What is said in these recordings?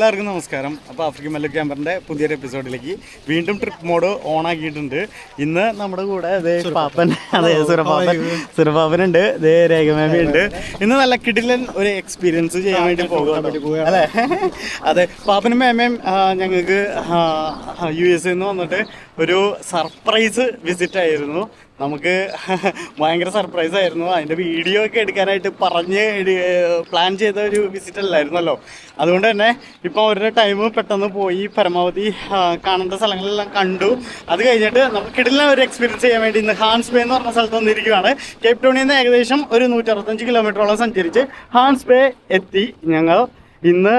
എല്ലാവർക്കും നമസ്കാരം. അപ്പോൾ ആഫ്രിക്കൻ മെല്ലോ ക്യാമ്പറിന്റെ പുതിയൊരു എപ്പിസോഡിലേക്ക് വീണ്ടും ട്രിപ്പ് മോഡ് ഓൺ ആക്കിയിട്ടുണ്ട്. ഇന്ന് നമ്മുടെ കൂടെ അതേ പാപ്പൻ അതെ സുരപാപ്പൻ സുരപാപ്പനുണ്ട്. ഇതേ രേഖമേമ ഉണ്ട്. ഇന്ന് നല്ല കിടിലൻ ഒരു എക്സ്പീരിയൻസ് ചെയ്യാൻ വേണ്ടി പോകുക അല്ലേ? അതെ പാപ്പനും മേമയും ഞങ്ങൾക്ക് യു എസ് നിന്ന് വന്നിട്ട് ഒരു സർപ്രൈസ് വിസിറ്റ് ആയിരുന്നു. നമുക്ക് ഭയങ്കര സർപ്രൈസ് ആയിരുന്നു. അതിന്റെ വീഡിയോ ഒക്കെ എടുക്കാനായിട്ട് പറഞ്ഞ് പ്ലാൻ ചെയ്ത ഒരു വിസിറ്റ് അല്ലായിരുന്നല്ലോ. അതുകൊണ്ട് തന്നെ ഇപ്പോൾ അവരുടെ ടൈം പെട്ടെന്ന് പോയി. പരമാവധി കാണേണ്ട സ്ഥലങ്ങളെല്ലാം കണ്ടു. അത് കഴിഞ്ഞിട്ട് നമുക്ക് കിടിലൻ ഒരു എക്സ്പീരിയൻസ് ചെയ്യാൻ വേണ്ടി ഇന്ന് ഹാൻസ് ബേ എന്ന് പറഞ്ഞ സ്ഥലത്ത് വന്നിരിക്കുകയാണ് കേപ്പ് ടൗണിൽ നിന്ന് ഏകദേശം ഒരു നൂറ്ററുപത്തഞ്ച് കിലോമീറ്ററോളം സഞ്ചരിച്ച് ഹാൻസ് ബേ എത്തി. ഞങ്ങൾ ഇന്ന്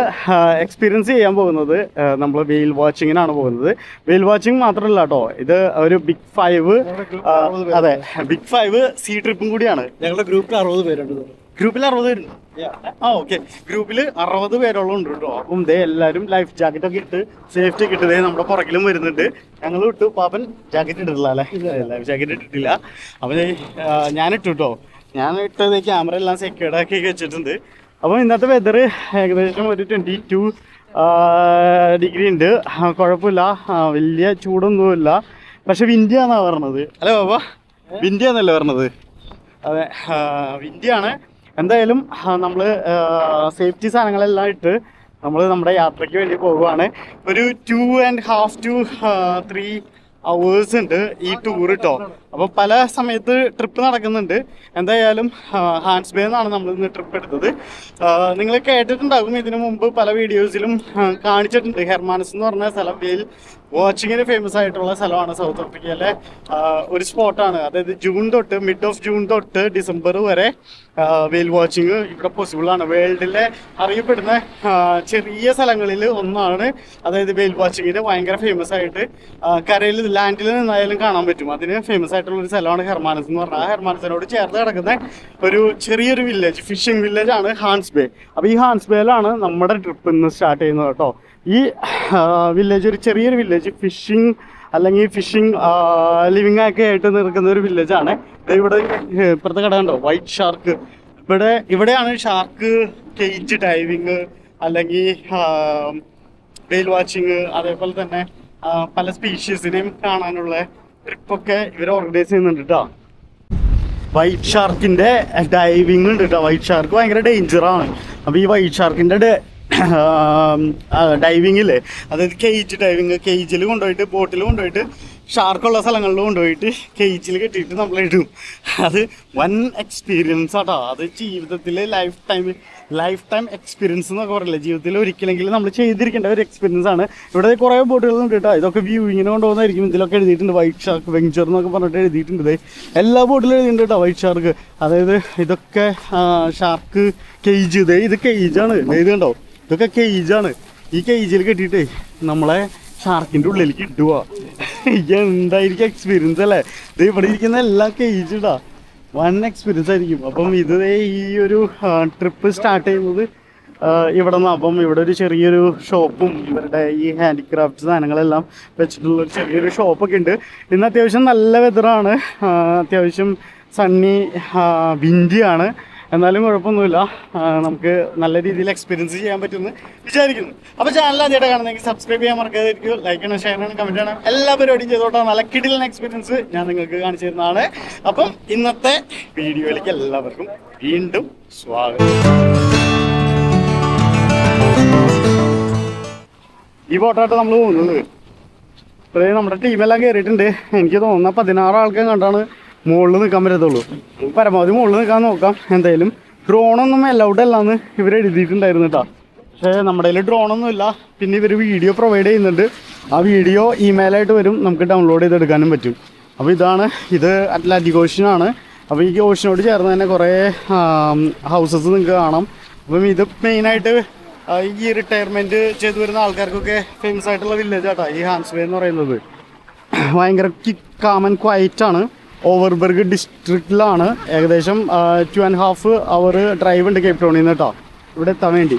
എക്സ്പീരിയൻസ് ചെയ്യാൻ പോകുന്നത് നമ്മൾ വെയിൽ വാച്ചിങ്ങിനാണ് പോകുന്നത്. വെയിൽ വാച്ചിങ് മാത്രമല്ല കേട്ടോ ഇത് ഒരു ബിഗ് ഫൈവ് അതെ ബിഗ് ഫൈവ് സീ ട്രിപ്പും കൂടിയാണ്. ഞങ്ങളുടെ ഗ്രൂപ്പിൽ അറുപത് പേരുണ്ട് ഗ്രൂപ്പിൽ അറുപത് പേരുണ്ട്? ആ ഓക്കെ ഗ്രൂപ്പിൽ അറുപത് പേരോളം ഉണ്ട് കേട്ടോ അപ്പം ദേ എല്ലാവരും ലൈഫ് ജാക്കറ്റ് ഒക്കെ ഇട്ട് സേഫ്റ്റി ഒക്കെ ഇട്ട് ദേ നമ്മുടെ പുറകിലും വരുന്നുണ്ട്. ഞങ്ങൾ ഇട്ടു പാപ്പൻ ജാക്കറ്റ് ഇട്ടിട്ടില്ല അല്ലേ? ലൈഫ് ജാക്കറ്റ് ഇട്ടിട്ടില്ല. അപ്പം ഞാൻ ഇട്ടു കേട്ടോ ഞാൻ ഇട്ടത് ക്യാമറ എല്ലാം സെക്യൂർഡ് ആക്കി വെച്ചിട്ടുണ്ട്. അപ്പോൾ ഇന്നത്തെ വെതർ ഏകദേശം ഒരു ട്വന്റി ടു ഡിഗ്രി ഉണ്ട്. കുഴപ്പമില്ല. വലിയ ചൂടൊന്നുമില്ല. പക്ഷെ വിൻഡിയാന്നാണ് പറഞ്ഞത്. അല്ലേ ബാബ. വിൻഡിയാന്നല്ലേ പറഞ്ഞത്? അതെ. വിൻഡിയാണ് എന്തായാലും നമ്മൾ സേഫ്റ്റി സാധനങ്ങളെല്ലാം ഇട്ട് നമ്മൾ നമ്മുടെ യാത്രയ്ക്ക് വേണ്ടി പോവുകയാണ്. ഒരു two and half two three hours ഉണ്ട്. ഈ ടൂർ കേട്ടോ അപ്പോൾ പല സമയത്ത് ട്രിപ്പ് നടക്കുന്നുണ്ട്. എന്തായാലും ഹാൻസ് ബേ എന്നാണ് നമ്മൾ ഇന്ന് ട്രിപ്പ് എടുത്തത്. നിങ്ങൾ കേട്ടിട്ടുണ്ടാകും. ഇതിനു മുമ്പ് പല വീഡിയോസിലും കാണിച്ചിട്ടുണ്ട്. ഹെർമാനസ് എന്ന് പറഞ്ഞ സ്ഥലം വാച്ചിങ്ങിന് ഫേമസ് ആയിട്ടുള്ള സ്ഥലമാണ് സൗത്ത് ആഫ്രിക്കയിലെ ഒരു സ്പോട്ടാണ് അതായത് ജൂൺ തൊട്ട് മിഡ് ഓഫ് ജൂൺ തൊട്ട് ഡിസംബർ വരെ വെയിൽ വാച്ചിങ് ഇവിടെ പോസിബിൾ ആണ്. വേൾഡിലെ അറിയപ്പെടുന്ന ചെറിയ സ്ഥലങ്ങളിൽ ഒന്നാണ്. അതായത് വെയിൽ വാച്ചിങ്ങിന് ഭയങ്കര ഫേമസ് ആയിട്ട് കരയിൽ ലാൻഡിൽ നിന്നായാലും കാണാൻ പറ്റും. അതിന് ഫേമസ് ആയിട്ടുള്ള ഒരു സ്ഥലമാണ് ഹെർമാനസ് എന്ന് പറഞ്ഞാൽ ഹെർമാനസിനോട് ചേർത്ത് കിടക്കുന്ന ഒരു ചെറിയൊരു വില്ലേജ് ഫിഷിംഗ് വില്ലേജ് ആണ് ഹാൻസ് ബേ അപ്പോൾ ഈ ഹാൻസ് ബേയിലാണ് നമ്മുടെ ട്രിപ്പ് ഇന്ന് സ്റ്റാർട്ട് ചെയ്യുന്നത് കേട്ടോ. ഈ വില്ലേജ് ഒരു ചെറിയൊരു വില്ലേജ് ഫിഷിംഗ് അല്ലെങ്കിൽ ഫിഷിംഗ് ലിവിങ് ഒക്കെ ആയിട്ട് നിൽക്കുന്ന ഒരു വില്ലേജാണ് ഇവിടെ ഇപ്പുറത്തെ കട കണ്ടോ? വൈറ്റ് ഷാർക്ക് ഇവിടെ ഇവിടെയാണ് ഷാർക്ക് കേജ് ഡൈവിങ് അല്ലെങ്കിൽ വെയിൽ വാച്ചിങ് അതേപോലെ തന്നെ പല സ്പീഷീസിനെയും കാണാനുള്ള ട്രിപ്പൊക്കെ ഇവർ ഓർഗനൈസ് ചെയ്യുന്നുണ്ട് കേട്ടോ വൈറ്റ് ഷാർക്കിന്റെ ഡൈവിങ് ഉണ്ട് കേട്ടോ വൈറ്റ് ഷാർക്ക് ഭയങ്കര ഡേഞ്ചറാണ് അപ്പോൾ ഈ വൈറ്റ് ഷാർക്കിന്റെ ഡൈവിങ്ങില്ലേ അതായത് കേജ് ഡൈവിങ് കേജിൽ കൊണ്ടുപോയിട്ട് ബോട്ടിൽ കൊണ്ടുപോയിട്ട് ഷാർക്കുള്ള സ്ഥലങ്ങളിൽ കൊണ്ടുപോയിട്ട് കേജിൽ കെട്ടിയിട്ട് നമ്മൾ ഇടും. അത് വൻ എക്സ്പീരിയൻസ് ആട്ടോ. അത് ജീവിതത്തിൽ life time life time experience എന്നൊക്കെ പറയില്ലേ? ജീവിതത്തിൽ ഒരിക്കലെങ്കിലും നമ്മൾ ചെയ്തിരിക്കേണ്ട ഒരു എക്സ്പീരിയൻസ് ആണ്. ഇവിടെ കുറേ ബോട്ടുകളുണ്ട് കേട്ടോ. ഇതൊക്കെ വ്യൂവിങ്ങിന് കൊണ്ടുപോകുന്നതായിരിക്കും. ഇതിലൊക്കെ എഴുതിയിട്ടുണ്ട് വൈറ്റ് ഷാർക്ക് വെഞ്ചർ എന്നൊക്കെ പറഞ്ഞിട്ട് എഴുതിയിട്ടുണ്ട് എല്ലാ ബോട്ടിലും എഴുതിയിട്ടുണ്ട് കേട്ടോ വൈറ്റ് ഷാർക്ക് അതായത് ഇതൊക്കെ ഷാർക്ക് കേജ് ഇതേ ഇത് കേജാണ് കണ്ടോ? ഇതൊക്കെ കേജാണ് ഈ കേജിൽ കെട്ടിയിട്ടേ നമ്മളെ ഷാർക്കിന്റെ ഉള്ളിലേക്ക് ഇട്ടുക എന്തായിരിക്കും എക്സ്പീരിയൻസ് അല്ലേ? ഇത് ഇവിടെ ഇരിക്കുന്ന എല്ലാ കേജ് ഇടാ. വൺ എക്സ്പീരിയൻസ് ആയിരിക്കും. അപ്പം ഇത് ഈ ഒരു ട്രിപ്പ് സ്റ്റാർട്ട് ചെയ്യുന്നത് ഇവിടെ നിന്ന്. അപ്പം ഇവിടെ ഒരു ചെറിയൊരു ഷോപ്പും ഇവരുടെ ഈ ഹാൻഡിക്രാഫ്റ്റ് സാധനങ്ങളെല്ലാം വെച്ചിട്ടുള്ള ഒരു ചെറിയൊരു ഷോപ്പൊക്കെ ഉണ്ട്. ഇന്ന് അത്യാവശ്യം നല്ല വെതറാണ് അത്യാവശ്യം സണ്ണി വിൻഡിയാണ് എന്നാലും കുഴപ്പമൊന്നുമില്ല. നമുക്ക് നല്ല രീതിയിൽ എക്സ്പീരിയൻസ് ചെയ്യാൻ പറ്റുമെന്ന് വിചാരിക്കുന്നു. അപ്പോൾ ചാനൽ ആദ്യമായിട്ട് കാണുന്നെങ്കിൽ സബ്സ്ക്രൈബ് ചെയ്യാൻ മറക്കാതിരിക്കും ലൈക്ക് ചെയ്യണം ഷെയർ ചെയ്യണം കമന്റ് ചെയ്യണം. എല്ലാ പരിപാടിയും ചെയ്തോട്ടെ നല്ല കിടിലൻ എക്സ്പീരിയൻസ് ഞാൻ നിങ്ങൾക്ക് കാണിച്ചു തരുന്നതാണ്. അപ്പം ഇന്നത്തെ വീഡിയോയിലേക്ക് എല്ലാവർക്കും വീണ്ടും സ്വാഗതം. ഈ ബോട്ടായിട്ട് നമ്മൾ പോകുന്നത് ഇപ്പോഴേ നമ്മുടെ ടീമെല്ലാം കയറിയിട്ടുണ്ട് എനിക്ക് തോന്നുന്ന പതിനാറ് ആൾക്കാർ കണ്ടാണ്. മുകളിൽ നിൽക്കാൻ പറ്റത്തുള്ളൂ. പരമാവധി മുകളിൽ നിൽക്കാൻ നോക്കാം. എന്തായാലും ഡ്രോണൊന്നും അലൗഡ് അല്ലാന്ന് ഇവർ എഴുതിയിട്ടുണ്ടായിരുന്നു കേട്ടോ. പക്ഷേ നമ്മുടെ കയ്യിൽ ഡ്രോണൊന്നും ഇല്ല. പിന്നെ ഇവർ വീഡിയോ പ്രൊവൈഡ് ചെയ്യുന്നുണ്ട്. ആ വീഡിയോ ഇമെയിലായിട്ട് വരും. നമുക്ക് ഡൗൺലോഡ് ചെയ്തെടുക്കാനും പറ്റും. അപ്പോൾ ഇതാണ്. ഇത് അറ്റ്ലാന്റിക് ഓഷ്യനാണ് അപ്പോൾ ഈ ഓഷ്യനോട് ചേർന്ന് തന്നെ കുറേ ഹൗസസ് നിങ്ങൾക്ക് കാണാം. അപ്പം ഇത് മെയിനായിട്ട് ഈ റിട്ടയർമെന്റ് ചെയ്തു വരുന്ന ആൾക്കാർക്കൊക്കെ ഫേമസ് ആയിട്ടുള്ള വില്ലേജ് ആട്ടോ. ഈ ഹാൻസ്വേ എന്ന് പറയുന്നത്. ഭയങ്കര കാമൻ ക്വയറ്റ് ആണ്. ഓവർബർഗ് ഡിസ്ട്രിക്റ്റിലാണ് ഏകദേശം two and half hour drive ഉണ്ട് കേപ്പ് ടൗണിൽ നിന്ന് കേട്ടോ. ഇവിടെ എത്താൻ വേണ്ടി.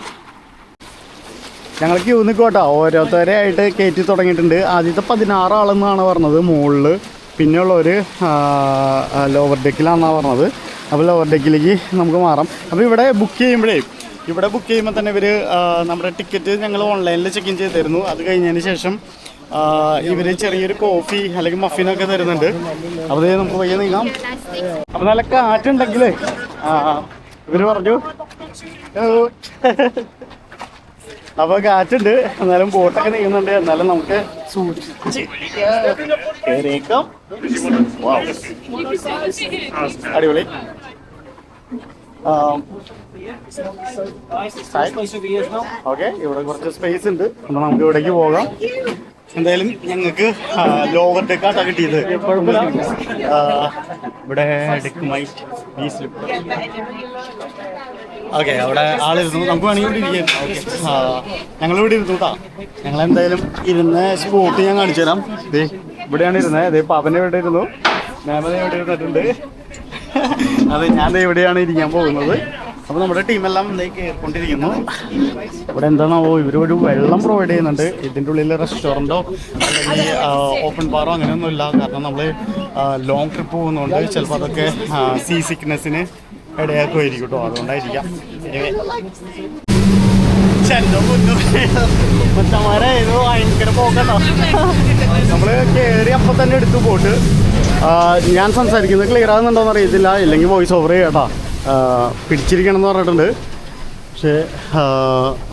ഞങ്ങൾ ക്യൂ നിൽക്കോട്ടോ ഓരോരുത്തരെ ആയിട്ട് കയറ്റി തുടങ്ങിയിട്ടുണ്ട്. ആദ്യത്തെ പതിനാറ് ആളെന്നാണ് പറഞ്ഞത് മുകളിൽ പിന്നെയുള്ളവർ ലോവർ ഡെക്കിലാണെന്നാണ് പറഞ്ഞത്. അപ്പോൾ ലോവർ ഡെക്കിലേക്ക് നമുക്ക് മാറാം. അപ്പോൾ ഇവിടെ ബുക്ക് ചെയ്യുമ്പോഴേ ഇവിടെ ബുക്ക് ചെയ്യുമ്പോൾ തന്നെ ഇവർ നമ്മുടെ ടിക്കറ്റ് ഞങ്ങൾ ഓൺലൈനിൽ ചെക്ക് ഇൻ ചെയ്തിരുന്നു. അത് കഴിഞ്ഞതിന് ശേഷം ഇവർ ചെറിയൊരു കോഫി അല്ലെങ്കിൽ മഫിനൊക്കെ തരുന്നുണ്ട്. അപ്പോൾ ദേ നമുക്ക് വയ്യ നീങ്ങാം. അപ്പോൾ നല്ല കാറ്റുണ്ടെങ്കിലേ ഇവർ പറഞ്ഞു അപ്പൊ അപ്പോൾ കാറ്റുണ്ട്. എന്നാലും ബോട്ടൊക്കെ നീങ്ങുന്നുണ്ട്. എന്നാലും നമുക്ക് സൂക്ഷിച്ച് കയറിയേക്കാം. അടിപൊളി. ഓക്കെ ഇവിടെ കുറച്ച് സ്പേസ് ഉണ്ട്. അപ്പൊ നമുക്ക് ഇവിടേക്ക് പോകാം. എന്തായാലും ഞങ്ങൾക്ക് ലോവർ ഡെക്കാട്ടാ കിട്ടിയത്. ഇവിടെ സ്ലിപ്പ് ഓക്കെ അവിടെ ആളിരുന്നു. നമുക്ക് വേണമെങ്കിൽ ഇവിടെ ഇരിക്കാം. ഇവിടെ ഇരുന്നു കേട്ടോ ഞങ്ങൾ എന്തായാലും ഇരുന്ന സ്പോട്ട് ഞാൻ കാണിച്ചു തരാം. ദേ ഇവിടെയാണ് ഇരുന്നത്. ദേ പാപ്പന്റെ ഇവിടെ ഇരുന്നു. മാമനെ ഇവിടെ ഇരുന്നിട്ടുണ്ട്. അതെ ഞാൻ ഇവിടെയാണ് ഇരിക്കാൻ പോകുന്നത്. അപ്പോൾ നമ്മുടെ ടീമെല്ലാം കയറിക്കൊണ്ടിരിക്കുന്നു ഇവിടെ എന്താണോ ഇവരൊരു വെള്ളം പ്രൊവൈഡ് ചെയ്യുന്നുണ്ട്. ഇതിന്റെ ഉള്ളിൽ റെസ്റ്റോറന്റോ അല്ലെങ്കിൽ ഓപ്പൺ ബാറോ അങ്ങനെയൊന്നും ഇല്ല. കാരണം നമ്മൾ ലോങ് ട്രിപ്പ് പോകുന്നതുകൊണ്ട് ചിലപ്പോൾ അതൊക്കെ സീ സിക്നെസ്സിന് ഇടയാക്കുമായിരിക്കും കേട്ടോ അതുകൊണ്ടായിരിക്കാം. പോക്കട്ടോ നമ്മൾ കേറി അപ്പൊ തന്നെ എടുത്തു പോട്ട്. ഞാൻ സംസാരിക്കുന്നത് ക്ലിയർ ആകുന്നുണ്ടോന്ന് അറിയത്തില്ല. ഇല്ലെങ്കിൽ വോയിസ് ഓവർ ചെയ്യാട്ടാ പിടിച്ചിരിക്കണം എന്ന് പറഞ്ഞിട്ടുണ്ട്. പക്ഷേ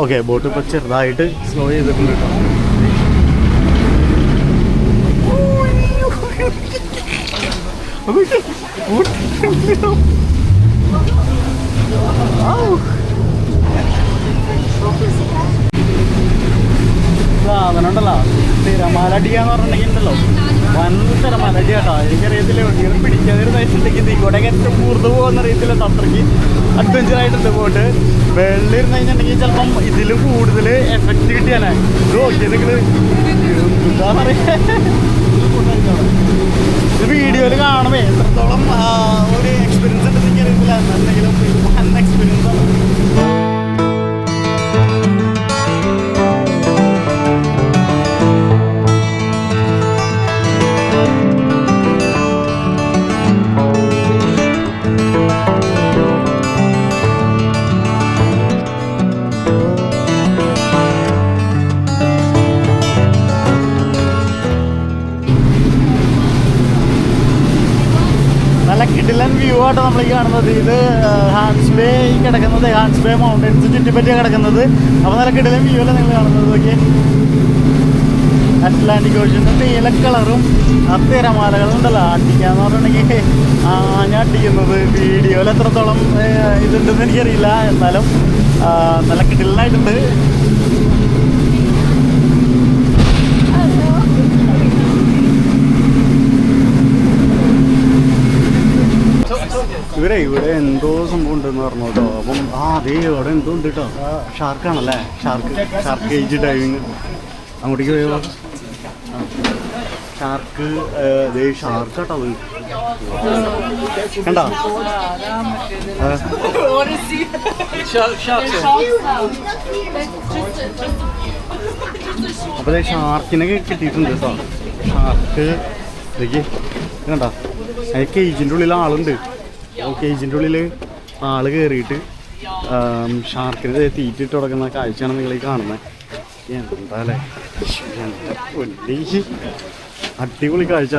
ഓക്കെ ബോട്ട് ഇപ്പോൾ ചെറുതായിട്ട് സ്ലോ ചെയ്തിട്ടുണ്ട് കേട്ടോ. സാധനമുണ്ടല്ലോ. തിരമാലടിയാന്ന് പറഞ്ഞിട്ടുണ്ടെങ്കിൽ ഉണ്ടല്ലോ വൻ തിരമാലടി കേട്ടോ. എനിക്കറിയത്തില്ല ഒടികൾ പിടിക്കാതിരുന്നിട്ടുണ്ടെങ്കിൽ നീക്കോടെയൊക്കെ ഏറ്റവും കൂടുതൽ പോകുന്ന അറിയത്തില്ല അത്രയ്ക്ക് അഡ്വഞ്ചർ ആയിട്ടുണ്ട് പോയിട്ട് വെള്ളം ഇരുന്ന് കഴിഞ്ഞിട്ടുണ്ടെങ്കിൽ ചിലപ്പം ഇതിൽ കൂടുതൽ എഫക്റ്റ് കിട്ടിയാലേ. ഇത് നോക്കിയത് നിങ്ങൾ എന്താ പറയാ? വീഡിയോയിൽ കാണുമ്പോ എത്രത്തോളം ഒരു എക്സ്പീരിയൻസ് ഉണ്ടെന്ന് എനിക്കറിയത്തില്ല. എന്നുണ്ടെങ്കിലും കിടിലൻ വ്യൂ ആട്ടോ നമ്മൾ ഈ കാണുന്നത്. ഇത് ഹാൻസ് ഈ കിടക്കുന്നത്. ഹാൻസ് ബേ മൗണ്ടൻസ് ചുറ്റിപ്പറ്റിയാണ് കിടക്കുന്നത്. അപ്പോൾ നല്ല കിടിലൻ വ്യൂ അല്ലേ നിങ്ങൾ കാണുന്നത്? ഓക്കെ അറ്റ്ലാന്റിക് ഓഷ്യന്റെ നീല കളറും ഉണ്ടല്ലോ. അടിക്കാന്ന് പറഞ്ഞിട്ടുണ്ടെങ്കിൽ ആഞ്ഞ അടിക്കുന്നത് വീഡിയോയിൽ എത്രത്തോളം ഇതുണ്ടെന്ന് എനിക്കറിയില്ല. എന്നാലും നല്ല കിടിലനായിട്ടുണ്ട്. ഇവരെ ഇവിടെ എന്തോ സംഭവം ഉണ്ടെന്ന് പറഞ്ഞു കേട്ടോ. അപ്പം ആ അതേ അവിടെ എന്തോ ഉണ്ട് കേട്ടോ. ഷാർക്കാണല്ലേ ഷാർക്ക് ഷാർക്ക് ഏജ് ഡൈവിങ് അങ്ങോട്ടേക്ക് പോയോ ഷാർക്ക് അതേ ഷാർക്ക് കേട്ടോ അത്. അപ്പൊ ഷാർക്കിനെ കിട്ടിയിട്ടുണ്ട് കേട്ടോ. ഷാർക്ക് കണ്ടാ? അതിന് കേജിന്റെ ഉള്ളിൽ ആളുണ്ട്. കേജിന്റെ ഉള്ളിൽ ആൾ കയറിയിട്ട് ഷാർക്കിന് തീറ്റിട്ട് തുടങ്ങുന്ന കാഴ്ചയാണ് നിങ്ങൾ ഈ കാണുന്നത് എന്താ അല്ലേ. അടിപൊളി കാഴ്ച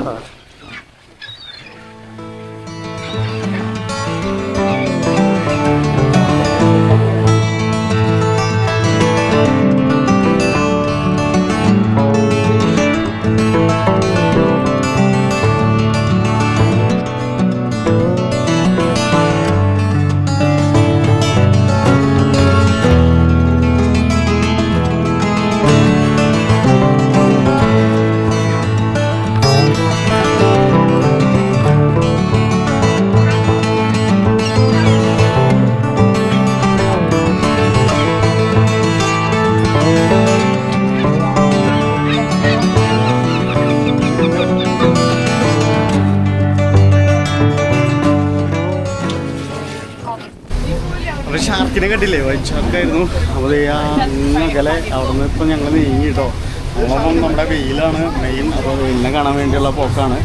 അപ്പൊ ഷാർക്കിനെ കണ്ടില്ലേ? വൈറ്റ് ഷാർക്കായിരുന്നു അപ്പോൾ അങ്ങനെ അവിടെ നിന്ന് ഇപ്പം ഞങ്ങൾ നീങ്ങി കേട്ടോ അതോടൊപ്പം നമ്മുടെ വെയിലാണ് മെയിൻ അപ്പോൾ വെയിലിനെ കാണാൻ വേണ്ടിയുള്ള പോക്കാണ്.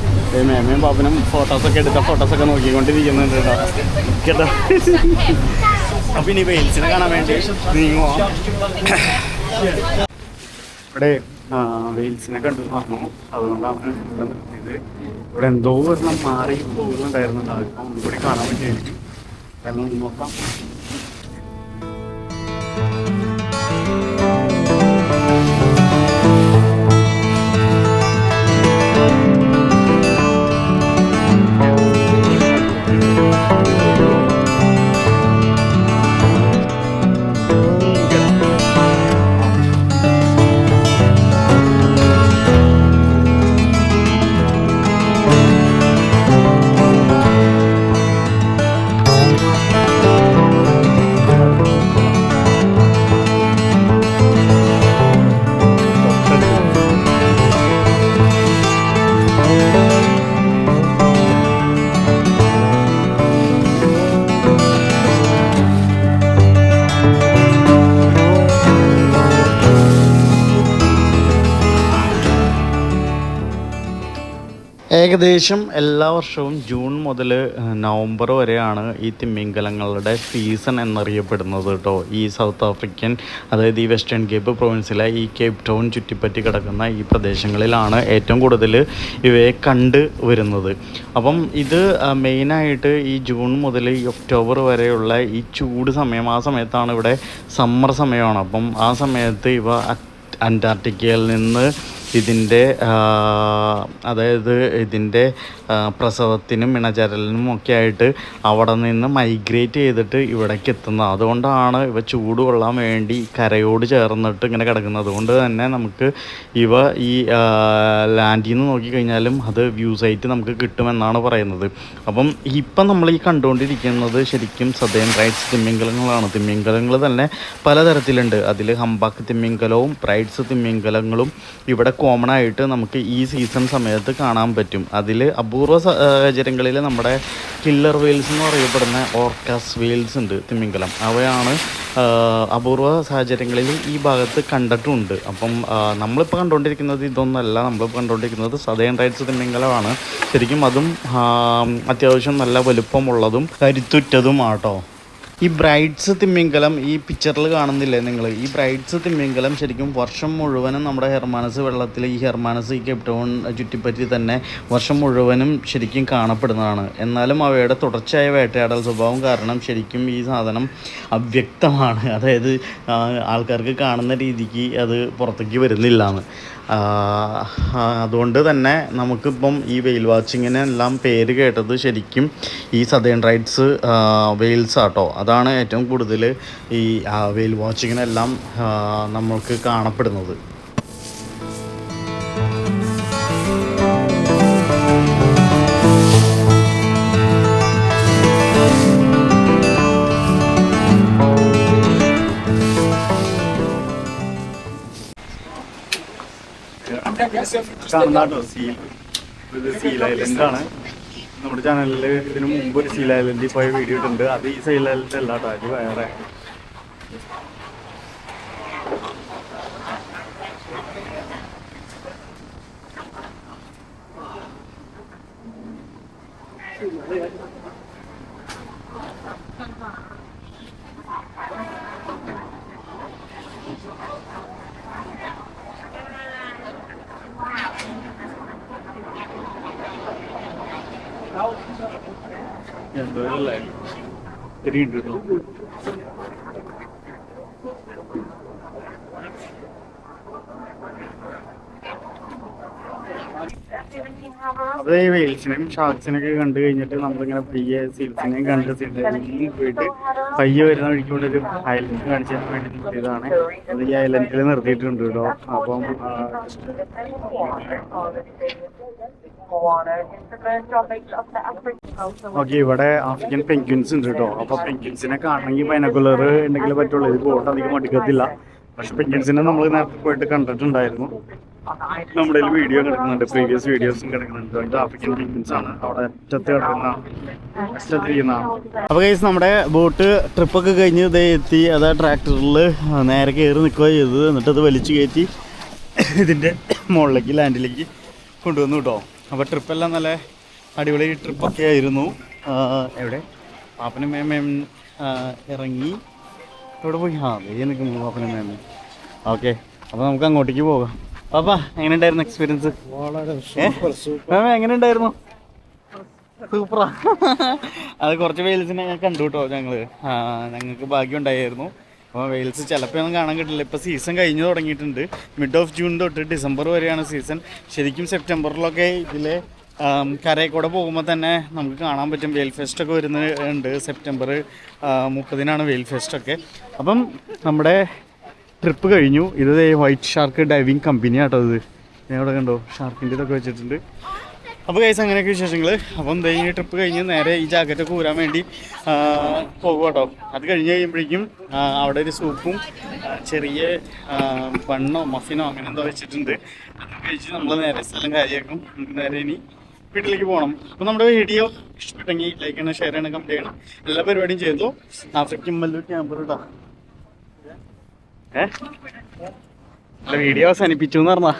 മേമയും പാപ്പനും ഫോട്ടോസൊക്കെ എടുത്ത ഫോട്ടോസൊക്കെ നോക്കിക്കൊണ്ടിരിക്കുന്നുണ്ട് കേട്ടോ കേട്ടോ അപ്പൊ ഇനി വെയിൽസിനെ കാണാൻ വേണ്ടി നീങ്ങുവാ. ഇവിടെ വെയിൽസിനെ കണ്ടു. പറഞ്ഞു അതുകൊണ്ടാണ് ഇവിടെ എന്തോ ഒരെണ്ണം മാറി പോകുന്നുണ്ടായിരുന്നു അതിപ്പോ ഒന്നുകൂടി കാണാൻ പറ്റിയായിരിക്കും കാരണം നോക്കാം. ഏകദേശം എല്ലാ വർഷവും ജൂൺ മുതൽ നവംബർ വരെയാണ് ഈ തിമ്മിങ്കലങ്ങളുടെ സീസൺ എന്നറിയപ്പെടുന്നത് കേട്ടോ. ഈ സൗത്ത് ആഫ്രിക്കൻ അതായത് ഈ വെസ്റ്റേൺ കേപ്പ് പ്രൊവിൻസിലെ ഈ കേപ്പ് ടൗൺ ചുറ്റിപ്പറ്റി കിടക്കുന്ന ഈ പ്രദേശങ്ങളിലാണ് ഏറ്റവും കൂടുതൽ ഇവയെ കണ്ട് വരുന്നത്. അപ്പം ഇത് മെയിനായിട്ട് ഈ ജൂൺ മുതൽ ഈ ഒക്ടോബർ വരെയുള്ള ഈ ചൂട് സമയം ആ സമയത്താണ് ഇവിടെ സമ്മർ സമയമാണ്. അപ്പം ആ സമയത്ത് ഇവ അന്റാർട്ടിക്കയിൽ നിന്ന് ഇതിന്റെ അതായത് ഇതിന്റെ പ്രസവത്തിനും ഇണചരലിനും ഒക്കെ ആയിട്ട് അവിടെ നിന്ന് മൈഗ്രേറ്റ് ചെയ്തിട്ട് ഇവിടേക്ക് എത്തുന്നത്. അതുകൊണ്ടാണ് ഇവ ചൂട് കൊള്ളാൻ വേണ്ടി കരയോട് ചേർന്നിട്ട് ഇങ്ങനെ കിടക്കുന്നത്. അതുകൊണ്ട് തന്നെ നമുക്ക് ഇവ ഈ ലാൻഡിൽ നിന്ന് നോക്കിക്കഴിഞ്ഞാലും അത് വ്യൂ സൈറ്റ് നമുക്ക് കിട്ടുമെന്നാണ് പറയുന്നത്. അപ്പം ഇപ്പം നമ്മൾ ഈ കണ്ടുകൊണ്ടിരിക്കുന്നത് ശരിക്കും സദേൻ റൈറ്റ്സ് തിമ്മിങ്കലങ്ങളാണ് തിമ്മിങ്കലങ്ങൾ തന്നെ പലതരത്തിലുണ്ട്. അതിൽ ഹംബാക്ക് തിമ്മിങ്കലവും റൈറ്റ്സ് തിമ്മിങ്കലങ്ങളും ഇവിടെ കോമൺ ആയിട്ട് നമുക്ക് ഈ സീസൺ സമയത്ത് കാണാൻ പറ്റും. അതിൽ അപൂർവ സാഹചര്യങ്ങളിൽ നമ്മുടെ കില്ലർ വെയിൽസ് എന്ന് പറയപ്പെടുന്ന ഓർക്കാസ് വെയിൽസ് ഉണ്ട് തിമിംഗലം. അവയാണ് അപൂർവ സാഹചര്യങ്ങളിൽ ഈ ഭാഗത്ത് കണ്ടിട്ടുണ്ട്. അപ്പം നമ്മളിപ്പോൾ കണ്ടുകൊണ്ടിരിക്കുന്നത് ഇതൊന്നല്ല. നമ്മളിപ്പോൾ കണ്ടുകൊണ്ടിരിക്കുന്നത് സദേൺ റൈറ്റ്സ് തിമിംഗലമാണ്. ശരിക്കും അതും അത്യാവശ്യം നല്ല വലുപ്പമുള്ളതും കരുത്തുറ്റതുമാട്ടോ. ഈ ബ്രൈഡ്സ് തിമ്മിങ്കലം ഈ പിക്ചറിൽ കാണുന്നില്ലേ നിങ്ങൾ ഈ ബ്രൈഡ്സ് തിമ്മിങ്കലം ശരിക്കും വർഷം മുഴുവനും നമ്മുടെ ഹെർമാനസ് വെള്ളത്തിൽ ഈ ഹെർമാനസ് ഈ കെപ്റ്റോൺ ചുറ്റിപ്പറ്റി തന്നെ വർഷം മുഴുവനും ശരിക്കും കാണപ്പെടുന്നതാണ്. എന്നാലും അവയുടെ തുടർച്ചയായ വേട്ടയാടൽ സ്വഭാവം കാരണം ശരിക്കും ഈ സാധനം അവ്യക്തമാണ്. അതായത് ആൾക്കാർക്ക് കാണുന്ന രീതിക്ക് അത് പുറത്തേക്ക് വരുന്നില്ല എന്ന് അതുകൊണ്ട് തന്നെ നമുക്കിപ്പം ഈ വെയിൽ വാച്ചിങ്ങിനെല്ലാം പേര് കേട്ടത് ശരിക്കും ഈ സദേൺ റൈറ്റ്സ് വെയിൽസ് ആട്ടോ. അതാണ് ഏറ്റവും കൂടുതൽ ഈ വെയിൽ വാച്ചിങ്ങിനെല്ലാം നമ്മൾക്ക് കാണപ്പെടുന്നത്. കാണുന്ന സീൽ ഇത് സീൽ ഐലൻഡ് ആണ്. നമ്മുടെ ചാനലിൽ ഇതിനു മുമ്പ് ഒരു സീൽ ഐലൻഡിൽ പോയ വീഡിയോ ഇട്ടുണ്ട്. അത് ഈ സീൽ ഐലൻഡ് അല്ല കേട്ടോ അത് വേറെ എന്തോ അല്ലേ കേട്ടോ അപ്പൊ ഈ കണ്ടു കഴിഞ്ഞിട്ട് നമ്മളിങ്ങനെ പയ്യെ സീൽസിനെയും കണ്ട് സീൽസിനെയും പോയിട്ട് പയ്യെ വരുന്ന വഴിക്കൂടെ ഒരു ഐലൻഡ് കാണിച്ചു തരാൻ അത് ഈ ഐലൻഡിൽ നിർത്തിയിട്ടുണ്ട് കേട്ടോ. അപ്പം ഓക്കെ ഇവിടെ ആഫ്രിക്കൻ പെൻഗ്വിൻസ് ഉണ്ട് കേട്ടോ അപ്പൊ പെൻഗ്വിൻസിനെ കാണണമെങ്കിൽ ബൈനക്കുലർ ഉണ്ടെങ്കിലും പറ്റുള്ളൂ. ഇത് ബോട്ട് അധികം അടിക്കത്തില്ല. പക്ഷെ പെൻഗ്വിൻസിനെ നമ്മൾ നേരത്തെ പോയിട്ട് കണ്ടിട്ടുണ്ടായിരുന്നു. നമ്മുടെ വീഡിയോ കിടക്കുന്നുണ്ട്. പ്രീവിയസ് വീഡിയോസും കിടക്കുന്നുണ്ട്. ആഫ്രിക്കൻ പെൻഗ്വിൻസ് ആണ്. അവിടെ അറ്റത്ത് കിടക്കുന്ന അറ്റത്തിരിക്കുന്നതാണ് അപ്പൊ കേസ് നമ്മുടെ ബോട്ട് ട്രിപ്പൊക്കെ കഴിഞ്ഞ് ഇതേ എത്തി. അതാ ട്രാക്ടറിൽ നേരെ കയറി നിൽക്കുക ചെയ്തത്. എന്നിട്ട് അത് വലിച്ചു കയറ്റി ഇതിന്റെ മുകളിലേക്ക് ലാൻഡിലേക്ക് കൊണ്ടുവന്നു കേട്ടോ അപ്പോൾ ട്രിപ്പെല്ലാം നല്ല അടിപൊളി ട്രിപ്പൊക്കെ ആയിരുന്നു. എവിടെ? പാപ്പനും മേമയും ഇറങ്ങി. എവിടെ പോയി? ആ വെയ്യ നിൽക്കുന്നു പാപ്പനും മേമ ഓക്കെ അപ്പോൾ നമുക്ക് അങ്ങോട്ടേക്ക് പോകാം. പാപ്പ എങ്ങനെ ഉണ്ടായിരുന്നു എക്സ്പീരിയൻസ് മേമ എങ്ങനെ ഉണ്ടായിരുന്നു സൂപ്പറാ അത് കുറച്ച് വെയിൽസിനെ ഞാൻ കണ്ടു കേട്ടോ ഞങ്ങൾ. ആ ഞങ്ങൾക്ക് ഭാഗ്യം ഉണ്ടായിരുന്നു. അപ്പോൾ വെയിൽസ് ചിലപ്പോൾ ഒന്നും കാണാൻ കിട്ടില്ല. ഇപ്പോൾ സീസൺ കഴിഞ്ഞു തുടങ്ങിയിട്ടുണ്ട്. മിഡ് ഓഫ് ജൂൺ തൊട്ട് ഡിസംബർ വരെയാണ് സീസൺ ശരിക്കും സെപ്റ്റംബറിലൊക്കെ ഇതിലെ കരയിൽ കൂടെ പോകുമ്പോൾ തന്നെ നമുക്ക് കാണാൻ പറ്റും. വെയിൽ ഫെസ്റ്റൊക്കെ വരുന്നുണ്ട് സെപ്റ്റംബർ മുപ്പതിനാണ് വെയിൽ ഫെസ്റ്റൊക്കെ അപ്പം നമ്മുടെ ട്രിപ്പ് കഴിഞ്ഞു. ഇത് വൈറ്റ് ഷാർക്ക് ഡൈവിങ് കമ്പനി കേട്ടോ ഇത്. ഞാൻ ഇവിടെ കണ്ടോ? ഷാർക്കിന്റെ ഇതൊക്കെ വെച്ചിട്ടുണ്ട്. അപ്പോൾ കൈസ് അങ്ങനെയൊക്കെ വിശേഷങ്ങൾ അപ്പം ഈ ട്രിപ്പ് കഴിഞ്ഞ് നേരെ ഈ ജാക്കറ്റ് ഒക്കെ ഊരാൻ വേണ്ടി പോകും കേട്ടോ. അത് കഴിഞ്ഞ് കഴിയുമ്പോഴേക്കും അവിടെ ഒരു സൂപ്പും ചെറിയ പണ്ണോ മഫിനോ അങ്ങനെ എന്തോ വെച്ചിട്ടുണ്ട്. അത് കഴിച്ച് നമ്മൾ നേരെ സ്ഥലം കാര്യമാക്കും. നേരെ ഇനി വീട്ടിലേക്ക് പോകണം. അപ്പോൾ നമ്മുടെ വീഡിയോ ഇഷ്ടപ്പെട്ടെങ്കിൽ ലൈക്ക് ചെയ്യണം ഷെയർ ചെയ്യണം കമന്റ് ചെയ്യണം. എല്ലാ പരിപാടിയും ചെയ്തു? ആഫ്രിക്കൻ മല്ലൂർ ക്യാമ്പർ ഇടാം ഏ? വീഡിയോ അവസാനിപ്പിച്ചു എന്ന് പറഞ്ഞാ